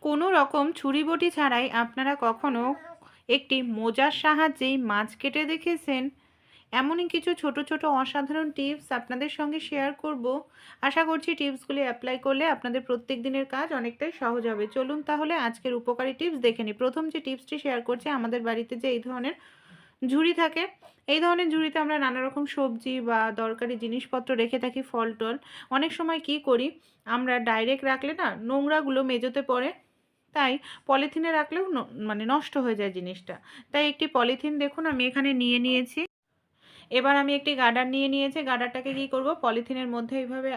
কোনো রকম ছুরি বটি ছাড়াই আপনারা কখনো একটি মোজার সাহায্যেই মাছ কেটে দেখেছেন? এমনই কিছু ছোট ছোট অসাধারণ টিপস আপনাদের সঙ্গে শেয়ার করব। আশা করছি টিপসগুলি অ্যাপ্লাই করলে আপনাদের প্রত্যেক দিনের কাজ অনেকটাই সহজ হবে। চলুন তাহলে আজকের উপকারী টিপস দেখে নিই। প্রথম যে টিপসটি শেয়ার করছি আমাদের বাড়িতে যে এই ধরনের ঝুড়ি থাকে। এই ধরনের ঝুড়িতে আমরা নানা রকম সবজি বা দরকারি জিনিসপত্র রেখে থাকি ফল টল অনেক সময় কি করি, আমরা ডাইরেক্ট রাখলে না নোংরাগুলো মেজোতে পড়ে, তাই পলিথিনে রাখলেও মানে নষ্ট হয়ে যায় জিনিসটা। তাই একটি পলিথিন দেখুন, আমি এখানে নিয়ে নিয়েছি। এবার আমি একটি গার্ডার নিয়ে নিয়েছি। গার্ডারটাকে কি করব? পলিথিনের মধ্যে এইভাবে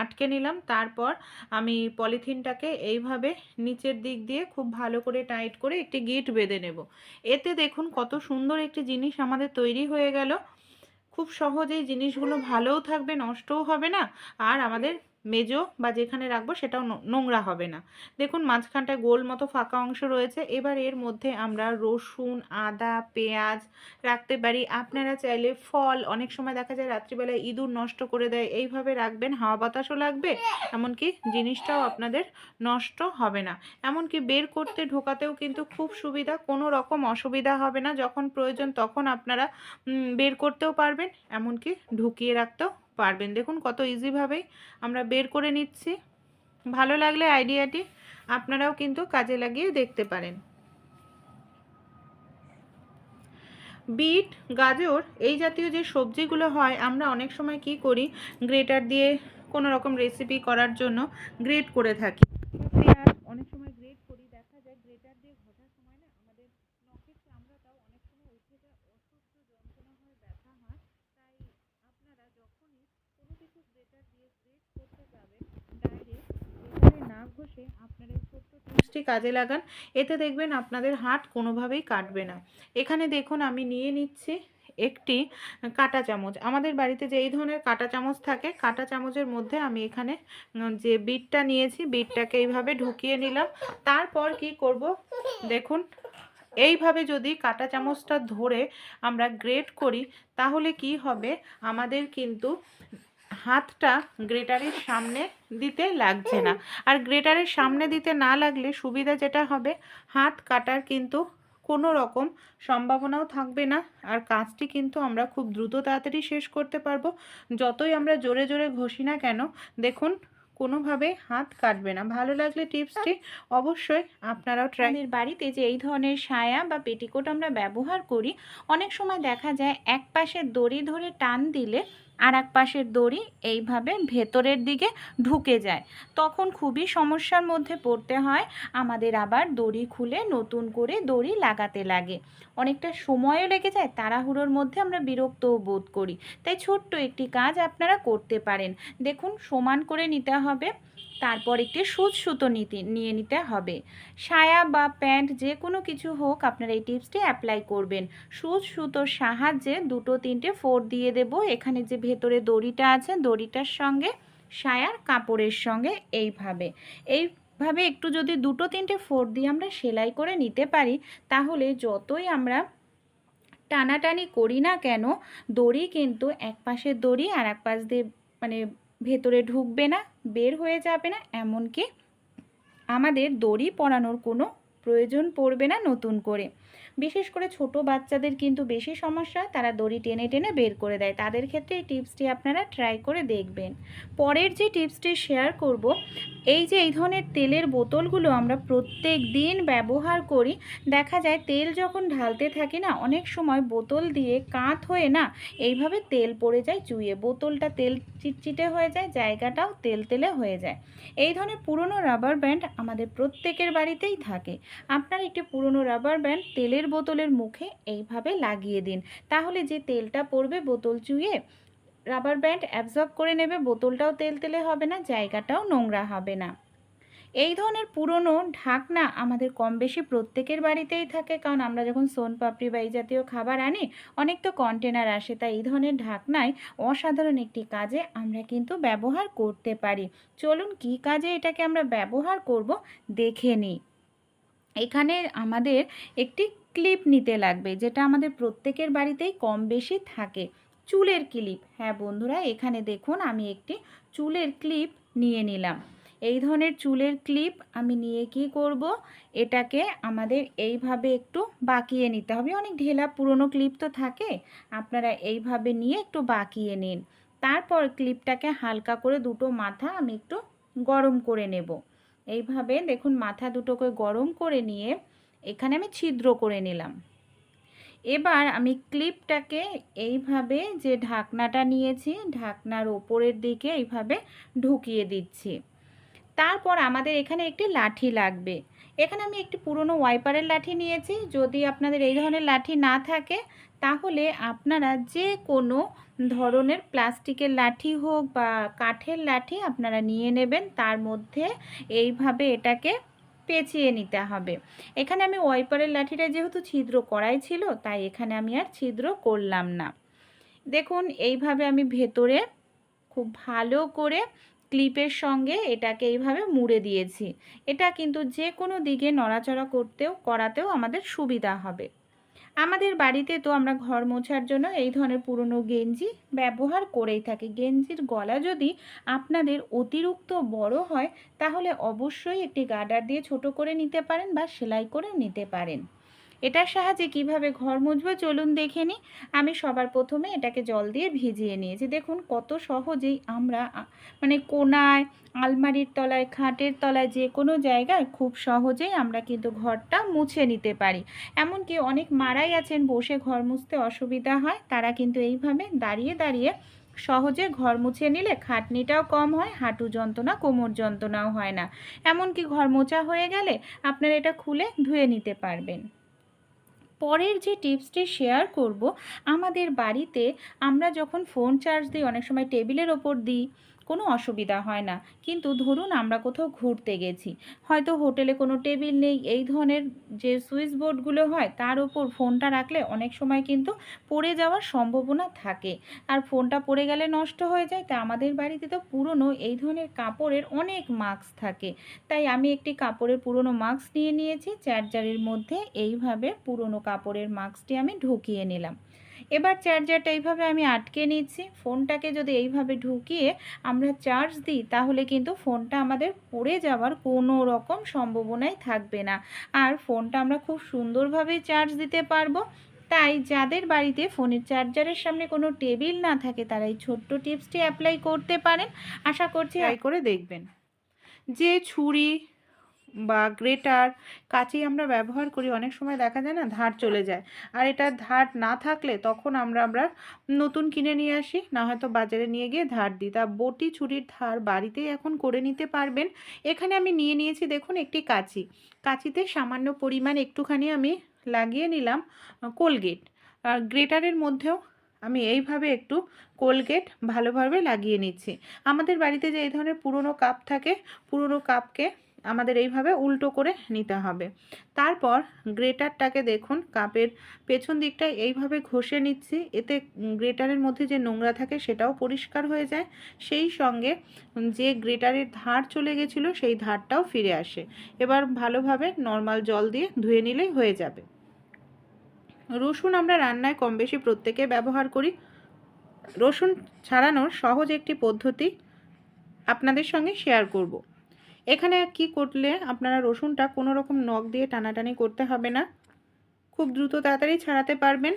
আটকে নিলাম। তারপর আমি পলিথিনটাকে এইভাবে নিচের দিক দিয়ে খুব ভালো করে টাইট করে একটি গিট বেঁধে নেব। এতে দেখুন কত সুন্দর একটি জিনিস আমাদের তৈরি হয়ে গেল। খুব সহজেই জিনিসগুলো ভালোও থাকবে, নষ্টও হবে না। আর আমাদের মেজো বা যেখানে রাখব সেটাও নোংরা হবে না। দেখুন, মাঝখানটায় গোল মতো ফাঁকা অংশ রয়েছে। এবার এর মধ্যে আমরা রসুন, আদা, পেঁয়াজ রাখতে পারি। আপনারা চাইলে ফল, অনেক সময় দেখা যায় রাত্রিবেলায় ইঁদুর নষ্ট করে দেয়। এইভাবে রাখবেন, হাওয়া বাতাসও লাগবে, এমনকি জিনিসটাও আপনাদের নষ্ট হবে না। এমনকি বের করতে, ঢোকাতেও কিন্তু খুব সুবিধা, কোনো রকম অসুবিধা হবে না। যখন প্রয়োজন তখন আপনারা বের করতেও পারবেন, এমনকি ঢুকিয়ে রাখতেও পারবেন। দেখুন কত ইজিভাবেই আমরা বের করে নিচ্ছি। ভালো লাগলে আইডিয়াটি আপনারাও কিন্তু কাজে লাগিয়ে দেখতে পারেন। বিট, গাজর এই জাতীয় যে সবজিগুলো হয়, আমরা অনেক সময় কি করি, গ্রেটার দিয়ে কোনো রকম রেসিপি করার জন্য গ্রেট করে থাকি পেঁয়াজ অনেক সময় গ্রেট করি দেখা যায় গ্রেটার দিয়ে ঘষার সময় না আমাদের নখের চামড়াটাও অনেক সময় উঠে যায় অসহ্য যন্ত্রণা হয় ব্যথা হয় তাই আপনারা যখনই কোনো কিছু গ্রেটার দিয়ে গ্রেট করতে যাবেন ডাইরেক্ট গ্রেটারে না ঘষে আপনারা এই ছোট্ট টিপসটি কাজে লাগান। এতে দেখবেন আপনাদের হাত কোনোভাবেই কাটবে না। এখানে দেখুন আমি নিয়ে নিচ্ছি একটি কাটা চামচ। আমাদের বাড়িতে যে এই ধরনের কাঁটা চামচ থাকে, কাটা চামচের মধ্যে আমি এখানে যে বিটটা নিয়েছি, বিটটাকে এইভাবে ঢুকিয়ে নিলাম। তারপর কি করব? দেখুন, এইভাবে যদি কাঁটা চামচটা ধরে আমরা গ্রেট করি, তাহলে কি হবে? আমাদের কিন্তু হাতটা গ্রেটারের সামনে দিতে লাগছে না। আর গ্রেটারের সামনে দিতে না লাগলে সুবিধা যেটা হবে, হাত কাটার কিন্তু কোনো রকম সম্ভাবনাও থাকবে না। আর কাজটি কিন্তু আমরা খুব দ্রুত তাড়াতাড়ি শেষ করতে পারব। যতই আমরা জোরে জোরে ঘষি না কেন, দেখুন, কোনোভাবে হাত কাটবে না। ভালো লাগলে টিপসটি অবশ্যই আপনারাও ট্রাই বাড়িতে যে এই ধরনের সায়া বা পেটিকোট আমরা ব্যবহার করি, অনেক সময় দেখা যায় এক পাশের দড়ি ধরে টান দিলে আর এক পাশের দড়ি এইভাবে ভেতরের দিকে ঢুকে যায়। তখন খুবই সমস্যার মধ্যে পড়তে হয়, আমাদের আবার দড়ি খুলে নতুন করে দড়ি লাগাতে লাগে। অনেকটা সময়ও লেগে যায়, তাড়াহুড়োর মধ্যে আমরা বিরক্তও বোধ করি। তাই ছোট্ট একটি কাজ আপনারা করতে পারেন। দেখুন, সমান করে নিতে হবে। তারপর একটি সুচ সুতো নিতে নিয়ে নিতে হবে। সায়া বা প্যান্ট যে কোনো কিছু হোক, আপনারা এই টিপসটি অ্যাপ্লাই করবেন। সুচ সুতোর সাহায্যে দুটো, তিনটে ফোর দিয়ে দেব। এখানে যে ভেতরে দড়িটা আছে, দড়িটার সঙ্গে, সায়ার কাপড়ের সঙ্গে এইভাবে। এইভাবে একটু যদি দুটো, তিনটে ফোর দিয়ে আমরা সেলাই করে নিতে পারি, তাহলে যতই আমরা টানাটানি করি না কেন, দড়ি কিন্তু এক পাশের দড়ি আর এক পাশ দিয়ে মানে ভেতরে ঢুকবে না বের হয়ে যাবে না এমনকি আমাদের দড়ি পরানোর কোনো প্রয়োজন পড়বে না নতুন করে। বিশেষ করে ছোট বাচ্চাদের কিন্তু বেশি সমস্যা, তারা দড়ি টেনে টেনে বের করে দেয়। তাদের ক্ষেত্রে এই টিপসটি আপনারা ট্রাই করে দেখবেন। পরের যে টিপসটি শেয়ার করব, এই যে এই ধরনের তেলের বোতলগুলো আমরা প্রত্যেক দিন ব্যবহার করি, দেখা যায় তেল যখন ঢালতে থাকি না, অনেক সময় বোতল দিয়ে কাত হয়ে না, এইভাবে তেল পড়ে যায় চুইয়ে। বোতলটা তেল চিটচিটে হয়ে যায়, জায়গাটাও তেল তেলে হয়ে যায়। এই ধরনের পুরনো রাবার ব্যান্ড আমাদের প্রত্যেকের বাড়িতেই থাকে। আপনার একটি পুরনো রাবার ব্যান্ড তেলের বোতলের মুখে এইভাবে লাগিয়ে দিন। তাহলে যে তেলটা পড়বে বোতল চুইয়ে রাবার ব্যান্ড অ্যাবজর্ব করে নেবে, বোতলটাও তেল তেলে হবে না, জায়গাটাও নোংরা হবে না। এই ধরনের পুরনো ঢাকনা আমাদের কম বেশি প্রত্যেকের বাড়িতেই থাকে, কারণ আমরা যখন সোন পাপড়ি বা এই জাতীয় খাবার আনি, অনেক তো কন্টেনার আসে, তাই এই ধরনের ঢাকনায় অসাধারণ একটি কাজে আমরা কিন্তু ব্যবহার করতে পারি। চলুন কি কাজে এটাকে আমরা ব্যবহার করব, দেখে নিই। এখানে আমাদের একটি ক্লিপ নিতে লাগবে, যেটা আমাদের প্রত্যেকের বাড়িতেই কম বেশি থাকে। চুলের ক্লিপ। হ্যাঁ বন্ধুরা, এখানে দেখুন আমি একটি চুলের ক্লিপ নিয়ে নিলাম। এই ধরনের চুলের ক্লিপ আমি নিয়ে কি করব? এটাকে আমাদের এইভাবে একটু বাঁকিয়ে নিতে হবে। অনেক ঢেলা পুরনো ক্লিপ তো থাকে, আপনারা এইভাবে নিয়ে একটু বাঁকিয়ে নিন। তারপর ক্লিপটাকে হালকা করে দুটো মাথা আমি একটু গরম করে নেব। এইভাবে দেখুন মাথা দুটোকে গরম করে নিয়ে এখানে আমি ছিদ্র করে নিলাম। এবার আমি ক্লিপটাকে এইভাবে যে ঢাকনাটা নিয়েছি, ঢাকনার ওপরের দিকে এইভাবে ঢুকিয়ে দিচ্ছি। তারপর আমাদের এখানে একটি লাঠি লাগবে। এখানে আমি একটি পুরনো ওয়াইপারের লাঠি নিয়েছি। যদি আপনাদের এই ধরনের লাঠি না থাকে, তাহলে আপনারা যে কোনো ধরনের প্লাস্টিকের লাঠি হোক বা কাঠের লাঠি আপনারা নিয়ে নেবেন। তার মধ্যে এইভাবে এটাকে পেঁচিয়ে নিতে হবে। এখানে আমি ওয়াইপারের লাঠিটা যেহেতু ছিদ্র করাই ছিল, তাই এখানে আমি আর ছিদ্র করলাম না। দেখুন, এইভাবে আমি ভেতরে খুব ভালো করে ক্লিপের সঙ্গে এটাকে এইভাবে মুড়ে দিয়েছি। এটা কিন্তু যে কোনো দিকে নড়াচড়া করতেও, করাতেও আমাদের সুবিধা হবে। আমাদের বাড়িতে তো আমরা ঘর মোছার জন্য এই ধরনের পুরনো গেঞ্জি ব্যবহার করেই থাকি। গেঞ্জির গলা যদি আপনাদের অতিরিক্ত বড় হয়, তাহলে অবশ্যই একটি গার্ডার দিয়ে ছোট করে নিতে পারেন বা সেলাই করে নিতে পারেন। এটার সাহায্যে কীভাবে ঘর মুছবো চলুন দেখে নিই। আমি সবার প্রথমে এটাকে জল দিয়ে ভিজিয়ে নিয়েছি। দেখুন কত সহজেই আমরা মানে কোনায়, আলমারির তলায়, খাটের তলায় যে কোনো জায়গায় খুব সহজেই আমরা কিন্তু ঘরটা মুছে নিতে পারি। এমনকি অনেক মারাই আছেন বসে ঘর মুছতে অসুবিধা হয়, তারা কিন্তু এইভাবে দাঁড়িয়ে দাঁড়িয়ে সহজে ঘর মুছে নিলে খাটনিটাও কম হয়, হাঁটু যন্ত্রণা, কোমর যন্ত্রণাও হয় না। এমনকি ঘর মোছা হয়ে গেলে আপনারা এটা খুলে ধুয়ে নিতে পারবেন। পরের যে টিপসটি শেয়ার করব, আমাদের বাড়িতে আমরা যখন ফোন চার্জ দিই, অনেক সময় টেবিলের ওপর দিই। কোনো অসুবিধা হয় না। কিন্তু ধরুন আমরা কোথাও ঘুরতে গেছি, হয়তো হোটেলে কোনো টেবিল নেই, এই ধরনের যে সুইচ বোর্ডগুলো হয় তার ওপর ফোনটা রাখলে অনেক সময় কিন্তু পড়ে যাওয়ার সম্ভাবনা থাকে। আর ফোনটা পড়ে গেলে নষ্ট হয়ে যায়, তা আমাদের বাড়িতে তো পুরনো এই ধরনের কাপড়ের অনেক মাস্ক থাকে। তাই আমি একটি কাপড়ের পুরনো মাস্ক নিয়ে নিয়েছি, চার্জারের মধ্যে এইভাবে পুরনো কাপড়ের মাস্কটি আমি ঢুকিয়ে নিলাম। এবার চার্জারটা এইভাবে আমি আটকে নিচ্ছি। ফোনটাকে যদি এইভাবে ঢুকিয়ে আমরা চার্জ দিই, তাহলে কিন্তু ফোনটা আমাদের পড়ে যাওয়ার কোনো রকম সম্ভাবনাই থাকবে না। আর ফোনটা আমরা খুব সুন্দরভাবে চার্জ দিতে পারব। তাই যাদের বাড়িতে ফোনের চার্জারের সামনে কোনো টেবিল না থাকে, তারা এই ছোট্ট টিপসটি অ্যাপ্লাই করতে পারেন। আশা করছি ট্রাই করে দেখবেন। যে ছুরি বা গ্রেটার কাঁচি আমরা ব্যবহার করি, অনেক সময় দেখা যায় না ধার চলে যায়। আর এটা ধার না থাকলে তখন আমরা আমরা নতুন কিনে নিয়ে আসি, না হয়তো বাজারে নিয়ে গিয়ে ধার দিই। তা বটি ছুরির ধার বাড়িতেই এখন করে নিতে পারবেন। এখানে আমি নিয়ে নিয়েছি, দেখুন, একটি কাঁচি। কাঁচিতে সামান্য পরিমাণ একটুখানি আমি লাগিয়ে নিলাম কোলগেট। আর গ্রেটারের মধ্যেও আমি এইভাবে একটু কোলগেট ভালোভাবে লাগিয়ে নিচ্ছি। আমাদের বাড়িতে যে এই ধরনের পুরনো কাপ থাকে, পুরনো কাপকে আমাদের এইভাবে উল্টো করে নিতে হবে। তারপর গ্রেটারটাকে দেখুন, কাপের পেছন দিকটায় এইভাবে ঘষে নিচ্ছি, এতে গ্রেটারের মধ্যে যে নোংরা থাকে সেটাও পরিষ্কার হয়ে যায়। সেই সঙ্গে যে গ্রেটারের ধার চলে গেছিল সেই ধারটাও ফিরে আসে। এবার ভালোভাবে নর্মাল জল দিয়ে ধুয়ে নিলেই হয়ে যাবে। রসুন আমরা রান্নায় কম বেশি প্রত্যেকে ব্যবহার করি। রসুন ছাড়ানোর সহজ একটি পদ্ধতি আপনাদের সঙ্গে শেয়ার করব। এখানে কি করলে আপনারা রসুনটা কোনো রকম নখ দিয়ে টানাটানি করতে হবে না? খুব দ্রুত তাড়াতাড়ি ছাড়াতে পারবেন।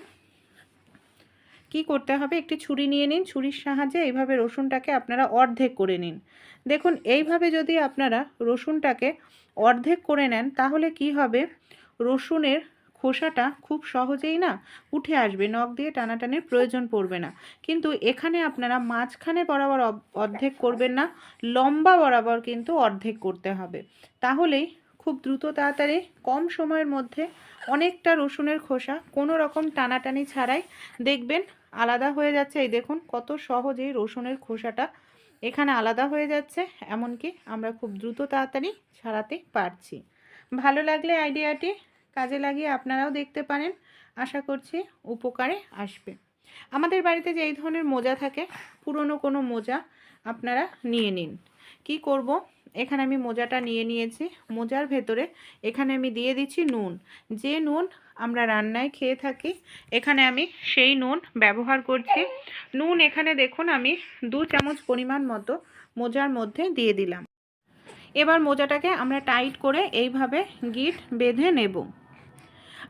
কি করতে হবে? একটি ছুরি নিয়ে নিন। ছুরির সাহায্যে এইভাবে রসুনটাকে আপনারা অর্ধেক করে নিন। দেখুন, এইভাবে যদি আপনারা রসুনটাকে অর্ধেক করে নেন, তাহলে কি হবে? রসুনের খোসাটা খুব সহজেই না উঠে আসবে, নখ দিয়ে টানাটানির প্রয়োজন পড়বে না। কিন্তু এখানে আপনারা মাঝখানে বরাবর অর্ধেক করবেন না, লম্বা বরাবর কিন্তু অর্ধেক করতে হবে। তাহলেই খুব দ্রুত তাড়াতাড়ি কম সময়ের মধ্যে অনেকটা রসুনের খোসা কোনো রকম টানাটানি ছাড়াই দেখবেন আলাদা হয়ে যাচ্ছে। এই দেখুন কত সহজেই রসুনের খোসাটা এখানে আলাদা হয়ে যাচ্ছে, এমনকি আমরা খুব দ্রুত তাড়াতাড়ি ছাড়াতে পারছি। ভালো লাগলে আইডিয়াটি কাজে লাগিয়ে আপনারাও দেখতে পারেন। আশা করছি উপকারে আসবে। আমাদের বাড়িতে যে এই ধরনের মোজা থাকে, পুরনো কোনো মোজা আপনারা নিয়ে নিন। কি করব? এখানে আমি মোজাটা নিয়ে নিয়েছি। মোজার ভেতরে এখানে আমি দিয়ে দিচ্ছি নুন। যে নুন আমরা রান্নায় খেয়ে থাকি, এখানে আমি সেই নুন ব্যবহার করছি। নুন এখানে দেখুন, আমি দু চামচ পরিমাণ মতো মোজার মধ্যে দিয়ে দিলাম। এবার মোজাটাকে আমরা টাইট করে এইভাবে গিট বেঁধে নেব।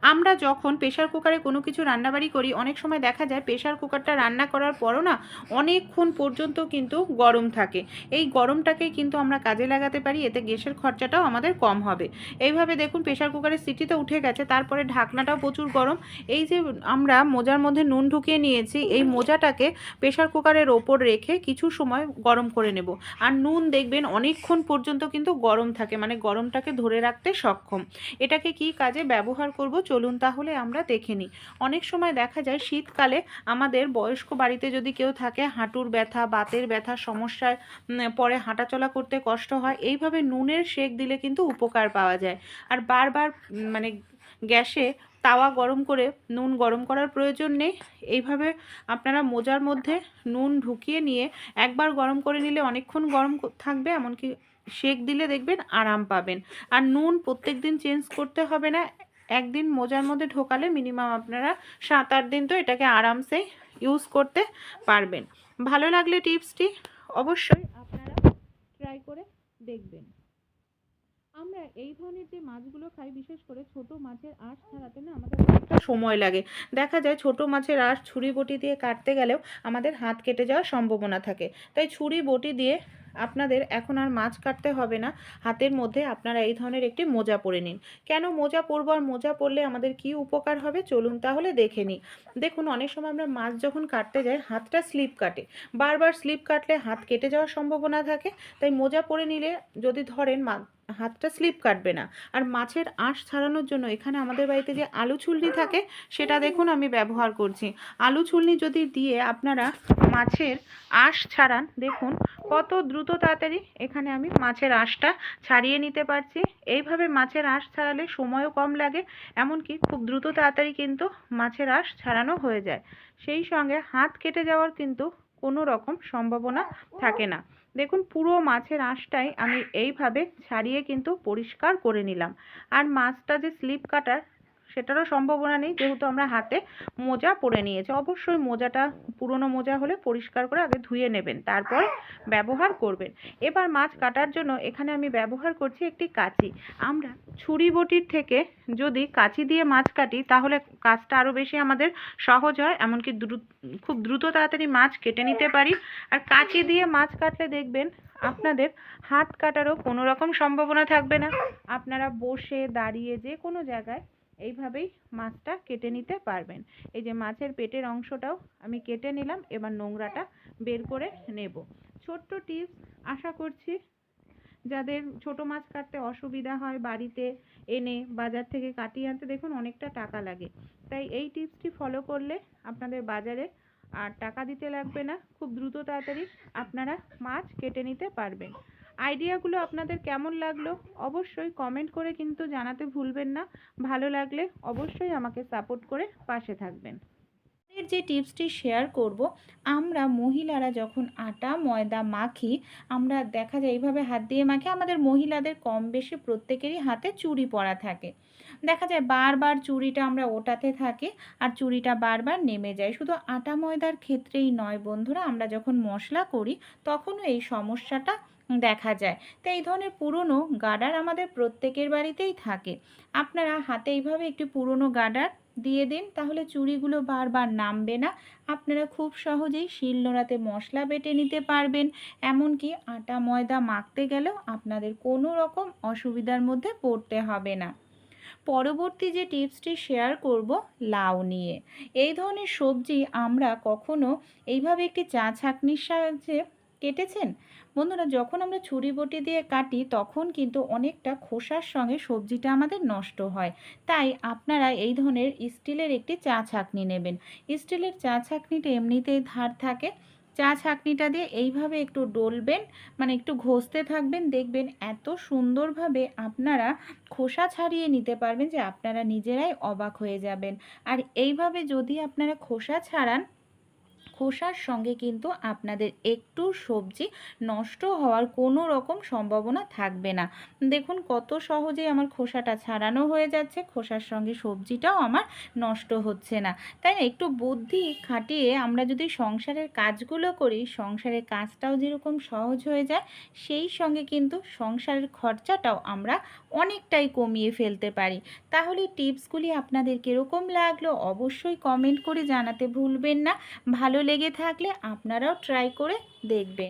আমরা যখন প্রেশার কুকারে কোনো কিছু রান্নাবাড়ি করি, অনেক সময় দেখা যায় প্রেশার কুকারটা রান্না করার পরও না অনেকক্ষণ পর্যন্ত কিন্তু গরম থাকে। এই গরমটাকে কিন্তু আমরা কাজে লাগাতে পারি, এতে গ্যাসের খরচাটাও আমাদের কম হবে। এইভাবে দেখুন প্রেশার কুকারের সিটি তো উঠে গেছে, তারপরে ঢাকনাটাও প্রচুর গরম। এই যে আমরা মোজার মধ্যে নুন ঢুকিয়ে নিয়েছি, এই মোজাটাকে প্রেশার কুকারের ওপর রেখে কিছু সময় গরম করে নেব। আর নুন দেখবেন অনেকক্ষণ পর্যন্ত কিন্তু গরম থাকে মানে গরমটাকে ধরে রাখতে সক্ষম। এটাকে কি কাজে ব্যবহার করব? চলুন তাহলে আমরা দেখে নিই। অনেক সময় দেখা যায় শীতকালে আমাদের বয়স্ক বাড়িতে যদি কেউ থাকে, হাঁটুর ব্যথা, বাতের ব্যথা, সমস্যায় পরে হাঁটাচলা করতে কষ্ট হয়, এইভাবে নুনের শেক দিলে কিন্তু উপকার পাওয়া যায়। আর বারবার মানে গ্যাসে তাওয়া গরম করে নুন গরম করার প্রয়োজন নেই। এইভাবে আপনারা মোজার মধ্যে নুন ঢুকিয়ে নিয়ে একবার গরম করে নিলে অনেকক্ষণ গরম থাকবে, এমনকি শেক দিলে দেখবেন আরাম পাবেন। আর নুন প্রত্যেক দিন চেঞ্জ করতে হবে না একদিন মোজার মধ্যে ঢোকালে মিনিমাম আপনারা সাত আট দিন তো এটাকে আরামসে ইউজ করতে পারবেন। ভালো লাগলে টিপসটি অবশ্যই আপনারা ট্রাই করে দেখবেন। আমরা এই ধরনের যে মাছগুলো খাই, বিশেষ করে ছোট মাছের আঁশ ছাড়াতে না আমাদের অনেকটা সময় লাগে। দেখা যায় ছোট মাছের আঁশ ছুরি বটি দিয়ে কাটতে গেলেও আমাদের হাত কেটে যাওয়ার সম্ভাবনা থাকে। তাই ছুরি বটি দিয়ে আপনাদের এখন আর মাছ কাটতে হবে না। হাতের মধ্যে আপনারা এই ধরনের একটি মোজা পরে নিন। কেন মোজা পরবো আর মোজা পরলে আমাদের কি উপকার হবে? চলুন তাহলে দেখে নিই। দেখুন, অনেক সময় আমরা মাছ যখন কাটতে যাই, হাতটা স্লিপ কাটে। বারবার স্লিপ কাটলে হাত কেটে যাওয়ার সম্ভাবনা থাকে। তাই মোজা পরে নিলে যদি ধরেন হাতটা স্লিপ কাটবে না। আর মাছের আঁশ ছাড়ানোর জন্য এখানে আমাদের বাড়িতে যে আলু ছুলনি থাকে, সেটা দেখুন আমি ব্যবহার করছি। আলু ছুলনি যদি দিয়ে আপনারা মাছের আঁশ ছাড়ান, দেখুন কত দ্রুত তাড়াতাড়ি এখানে আমি মাছের আঁশটা ছাড়িয়ে নিতে পারছি। এইভাবে মাছের আঁশ ছাড়ালে সময়ও কম লাগে, এমনকি খুব দ্রুত তাড়াতাড়ি কিন্তু মাছের আঁশ ছাড়ানো হয়ে যায়। সেই সঙ্গে হাত কেটে যাওয়ার কিন্তু কোনো রকম সম্ভাবনা থাকে না। দেখুন, পুরো মাছের আঁশটাই আমি এইভাবে ছাড়িয়ে কিন্তু পরিষ্কার করে নিলাম। আর মাছটা যে স্লিপ কাটার সেটারও সম্ভাবনা নেই, যেহেতু আমরা হাতে মোজা পরে নিয়েছি। অবশ্যই মোজাটা, পুরনো মোজা হলে পরিষ্কার করে আগে ধুয়ে নেবেন, তারপর ব্যবহার করবেন। এবার মাছ কাটার জন্য এখানে আমি ব্যবহার করছি একটি কাঁচি। আমরা ছুরি বটির থেকে যদি কাঁচি দিয়ে মাছ কাটি, তাহলে কাজটা আরও বেশি আমাদের সহজ হয়, এমনকি দ্রুত খুব দ্রুত তাড়াতাড়ি মাছ কেটে নিতে পারি। আর কাঁচি দিয়ে মাছ কাটলে দেখবেন আপনাদের হাত কাটারও কোনো রকম সম্ভাবনা থাকবে না। আপনারা বসে দাঁড়িয়ে যে কোনো জায়গায় এইভাবেই মাছটা কেটে নিতে পারবেন। এই যে মাছের পেটের অংশটাও আমি কেটে নিলাম, এবার নোংরাটা বের করে নেব। ছোট্ট টিপস আশা করছি, যাদের ছোট মাছ কাটতে অসুবিধা হয় বাড়িতে এনে বাজার থেকে কাটিয়ে আনতে, দেখুন অনেকটা টাকা লাগে। তাই এই টিপসটি ফলো করলে আপনাদের বাজারে আর টাকা দিতে লাগবে না, খুব দ্রুত তাড়াতাড়ি আপনারা মাছ কেটে নিতে পারবেন। আইডিয়াগুলো আপনাদের কেমন লাগল অবশ্যই কমেন্ট করে কিন্তু জানাতে ভুলবেন না। ভালো লাগলে অবশ্যই আমাকে সাপোর্ট করে পাশে থাকবেন। এর যে টিপসটি শেয়ার করব, আমরা মহিলারা যখন আটা, ময়দা মাখি, আমরা দেখা যায় এইভাবে হাত দিয়ে মাখি, আমাদের মহিলাদের কম বেশি প্রত্যেকেরই হাতে চুড়ি পরা থাকে। দেখা যায় বারবার চুড়িটা আমরা ওঠাতে থাকি আর চুড়িটা বারবার নেমে যায়। শুধু আটা, ময়দার ক্ষেত্রেই নয় বন্ধুরা, আমরা যখন মশলা করি, তখনও এই সমস্যাটা দেখা যায়। তো এই ধরনের পুরনো গার্ডার আমাদের প্রত্যেকের বাড়িতেই থাকে। আপনারা হাতে এইভাবে একটি পুরনো গার্ডার দিয়ে দিন, তাহলে চুড়িগুলো বারবার নামবে না। আপনারা খুব সহজেই শিল নোড়াতে মশলা বেটে নিতে পারবেন। এমনকি আটা, ময়দা মাখতে গেলেও আপনাদের কোনো রকম অসুবিধার মধ্যে পড়তে হবে না। পরবর্তী যে টিপসটি শেয়ার করব, লাউ নিয়ে। এই ধরনের সবজি আমরা কখনো এইভাবে একটি চা ছাঁকনির সাহায্যে কেটেছেন? বন্ধুরা, যখন আমরা ছুরি বটি দিয়ে কাটি, তখন কিন্তু অনেকটা খোসার সঙ্গে সবজিটা আমাদের নষ্ট হয়। তাই আপনারা এই ধরনের স্টিলের একটি চা ছাঁকনি নেবেন। স্টিলের চা ছাঁকনিটা এমনিতেই ধার থাকে। চা ছাঁকনিটা দিয়ে এইভাবে একটু ডলবেন মানে একটু ঘষতে থাকবেন। দেখবেন এত সুন্দরভাবে আপনারা খোসা ছাড়িয়ে নিতে পারবেন যে আপনারা নিজেরাই অবাক হয়ে যাবেন। আর এইভাবে যদি আপনারা খোসা ছাড়ান খোসার সঙ্গে কিন্তু আপনাদের একটু সবজি নষ্ট হওয়ার কোনো রকম সম্ভাবনা থাকবে না। দেখুন কত সহজেই আমার খোসাটা ছাড়ানো হয়ে যাচ্ছে, খোসার সঙ্গে সবজিটাও আমার নষ্ট হচ্ছে না। তাই একটু বুদ্ধি খাটিয়ে আমরা যদি সংসারের কাজগুলো করি, সংসারের কাজটাও যেরকম সহজ হয়ে যায়, সেই সঙ্গে কিন্তু সংসারের খরচাটাও আমরা অনেকটাই কমিয়ে ফেলতে পারি। তাহলে টিপসগুলি আপনাদের কীরকম লাগল অবশ্যই কমেন্ট করে জানাতে ভুলবেন না। ভালো লেগে থাকলে আপনারাও ট্রাই করে দেখবেন।